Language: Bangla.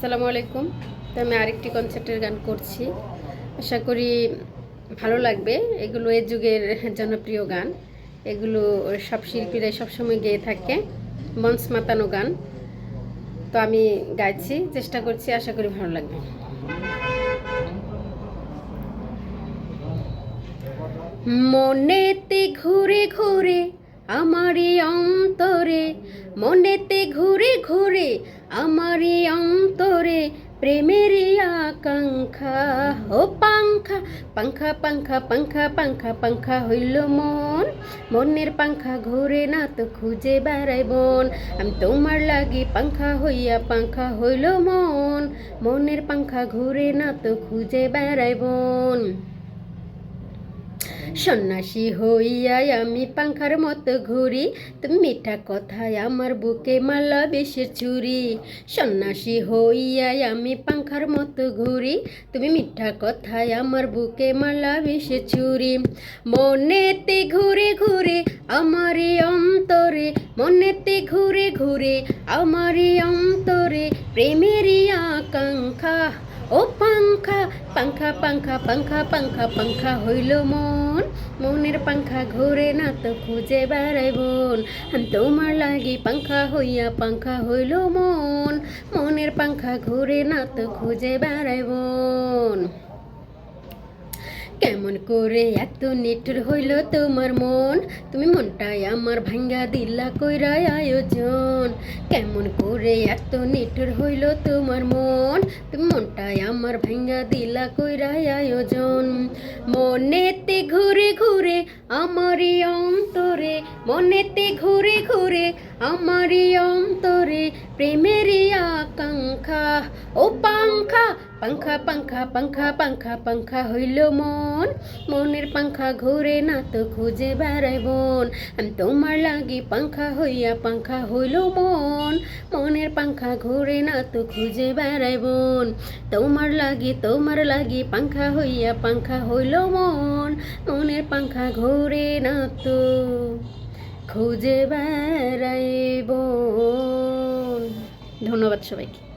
আসসালামু আলাইকুম। তো আমি আরেকটি কনসার্টের গান করছি। আশা করি ভালো লাগবে। এগুলো এ যুগের জনপ্রিয় গান। এগুলো সব শিল্পীরাই সবসময় গেয়ে থাকে। মঞ্চ মাতানো গান। তো আমি গাইছি, চেষ্টা করছি, আশা করি ভালো লাগবে। মনেতে ঘুরে ঘুরে আমারই অন্তরে, মনেতে ঘুরে ঘুরে আমারই অন্তরে প্রেমের আকাঙ্ক্ষা, ও পাংখা পাংখা পাংখা পাংখা পাংখা পাংখা হইল মন। মনের পাংখা ঘুরে না তো খুঁজে বেড়াই বন। আমি তোমার লাগি পাংখা হইয়া পাংখা হইল মন। মনের পাংখা ঘুরে না তো খুঁজে বেড়াই বন। সন্ন্যাসী হইয়াই আমি পাংখার মতো ঘুরি। তুমি মিঠা কথায় আমার বুকে মালা বেশের চুরি সন্ন্যাসী হইয়াই আমি পাংখার মতো ঘুরি। তুমি মিঠা কথায় আমার বুকে মালা বেশের চুরি মনেতে ঘুরে ঘুরে আমারই অন্তরে, মনেতে ঘুরে ঘুরে আমারই অন্তরে, প্রেমেরই আকাঙ্ক্ষা। ও পাঙ্খা পাঙ্খা পাঙ্খা পাঙ্খা পাঙ্খা পাংখা হইল মন। মনের পাঙ্খা ঘুরে না তো খুঁজে বেড়াই বোন তোমার লাগি পাংখা হইয়া পাঙ্খা হইল মন। মনের পাঙ্খা ঘুরে না তো খুঁজে বেড়াই বোন কেমন করে এত নিটুর হইল তোমার মন? তুমি মনটাই আমার ভাঙ্গা দিলা কইরাই আয়োজন। কেমন করে এত নিটুর হইল তোমার মন? তুমি মনটাই আমার ভাঙ্গা দিলা কইরাই আয়োজন। মনেতে ঘুরে ঘুরে আমারই অন্তরে, মনেতে ঘুরে ঘুরে আমারই অন্তরে, প্রেমেরই আকাঙ্ক্ষা, ও পাংখা পাংখা পাংখা পাংখা পাংখা পাংখা হইল মন। মনের পাংখা ঘুরে না তো খুঁজে বেড়াই বোন তোমার লাগি পাংখা হইয়া পাংখা হইল মন। মনের পাংখা ঘুরে না তো খুঁজে বেড়াই বোন তোমার লাগি তোমার লাগি পাংখা হইয়া পাংখা হইল মন। মনের পাংখা ঘুরে না তো খুঁজে বেড়াই বোন ধন্যবাদ সবাইকে।